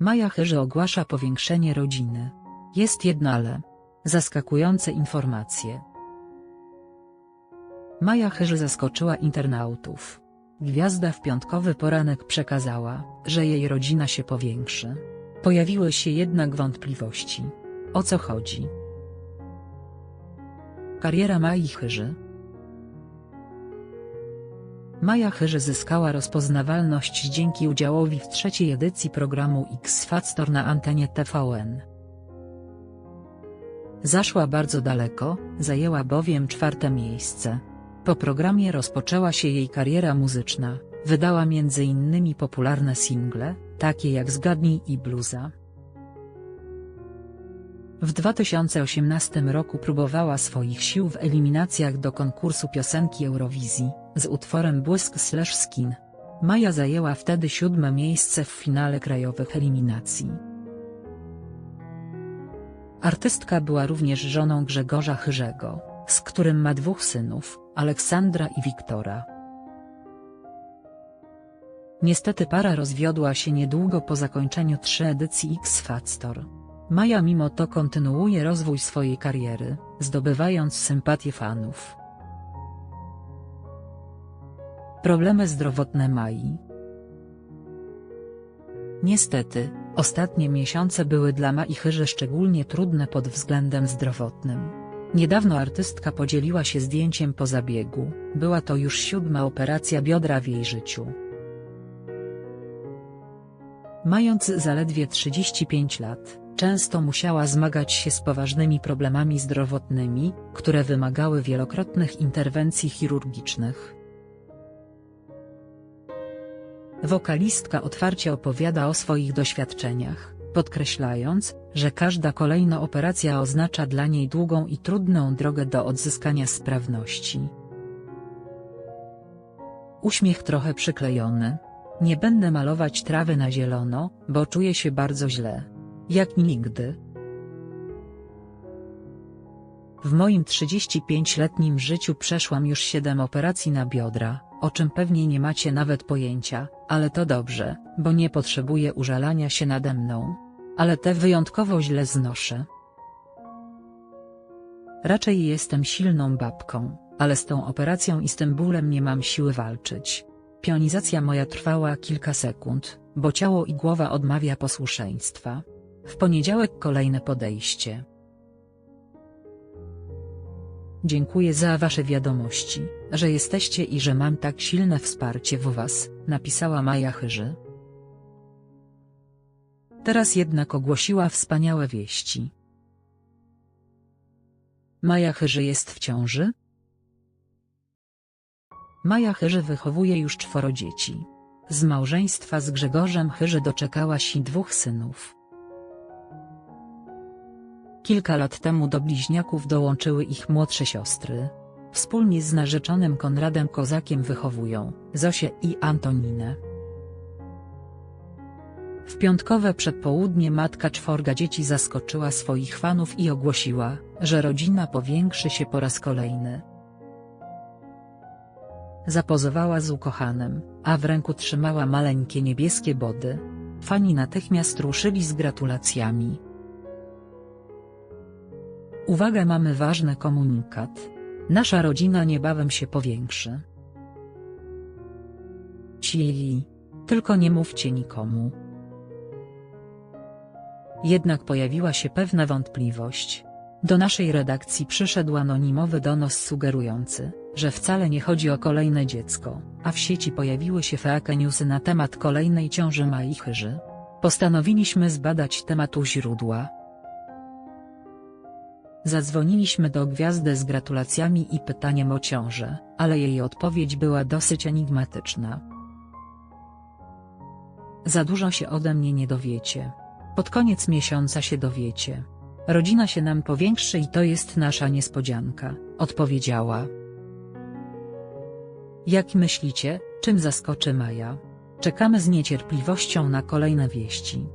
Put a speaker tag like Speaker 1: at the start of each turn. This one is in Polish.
Speaker 1: Maja Chyży ogłasza powiększenie rodziny. Jest jedno ale. Zaskakujące informacje. Maja Chyży zaskoczyła internautów. Gwiazda w piątkowy poranek przekazała, że jej rodzina się powiększy. Pojawiły się jednak wątpliwości. O co chodzi? Kariera Mai Chyży Maja Chyży zyskała rozpoznawalność dzięki udziałowi w trzeciej edycji programu X Factor na antenie TVN. Zaszła bardzo daleko, zajęła bowiem czwarte miejsce. Po programie rozpoczęła się jej kariera muzyczna, wydała m.in. popularne single, takie jak Zgadnij i Bluza. W 2018 roku próbowała swoich sił w eliminacjach do konkursu piosenki Eurowizji, z utworem Błysk slash Skin. Maja zajęła wtedy siódme miejsce w finale krajowych eliminacji. Artystka była również żoną Grzegorza Chyrzego, z którym ma dwóch synów, Aleksandra i Wiktora. Niestety para rozwiodła się niedługo po zakończeniu trzy edycji X Factor. Maja mimo to kontynuuje rozwój swojej kariery, zdobywając sympatię fanów. Problemy zdrowotne Mai Niestety, ostatnie miesiące były dla Mai Chyży szczególnie trudne pod względem zdrowotnym. Niedawno artystka podzieliła się zdjęciem po zabiegu, była to już siódma operacja biodra w jej życiu. Mając zaledwie 35 lat, często musiała zmagać się z poważnymi problemami zdrowotnymi, które wymagały wielokrotnych interwencji chirurgicznych. Wokalistka otwarcie opowiada o swoich doświadczeniach, podkreślając, że każda kolejna operacja oznacza dla niej długą i trudną drogę do odzyskania sprawności. Uśmiech trochę przyklejony. Nie będę malować trawy na zielono, bo czuję się bardzo źle. Jak nigdy. W moim 35-letnim życiu przeszłam już 7 operacji na biodra, o czym pewnie nie macie nawet pojęcia, ale to dobrze, bo nie potrzebuję użalania się nade mną. Ale te wyjątkowo źle znoszę. Raczej jestem silną babką, ale z tą operacją i z tym bólem nie mam siły walczyć. Pionizacja moja trwała kilka sekund, bo ciało i głowa odmawia posłuszeństwa. W poniedziałek kolejne podejście. Dziękuję za Wasze wiadomości, że jesteście i że mam tak silne wsparcie w Was, napisała Maja Chyży. Teraz jednak ogłosiła wspaniałe wieści. Maja Chyży jest w ciąży? Maja Chyży wychowuje już czworo dzieci. Z małżeństwa z Grzegorzem Chyży doczekała się dwóch synów. Kilka lat temu do bliźniaków dołączyły ich młodsze siostry. Wspólnie z narzeczonym Konradem Kozakiem wychowują Zosię i Antoninę. W piątkowe przedpołudnie matka czworga dzieci zaskoczyła swoich fanów i ogłosiła, że rodzina powiększy się po raz kolejny. Zapozowała z ukochanym, a w ręku trzymała maleńkie niebieskie body. Fani natychmiast ruszyli z gratulacjami. Uwaga mamy ważny komunikat. Nasza rodzina niebawem się powiększy. Cieli. Tylko nie mówcie nikomu. Jednak pojawiła się pewna wątpliwość. Do naszej redakcji przyszedł anonimowy donos sugerujący, że wcale nie chodzi o kolejne dziecko, a w sieci pojawiły się fake newsy na temat kolejnej ciąży Mai Chyży. Postanowiliśmy zbadać temat u źródła. Zadzwoniliśmy do gwiazdy z gratulacjami i pytaniem o ciążę, ale jej odpowiedź była dosyć enigmatyczna. Za dużo się ode mnie nie dowiecie. Pod koniec miesiąca się dowiecie. Rodzina się nam powiększy i to jest nasza niespodzianka, odpowiedziała. Jak myślicie, czym zaskoczy Maja? Czekamy z niecierpliwością na kolejne wieści.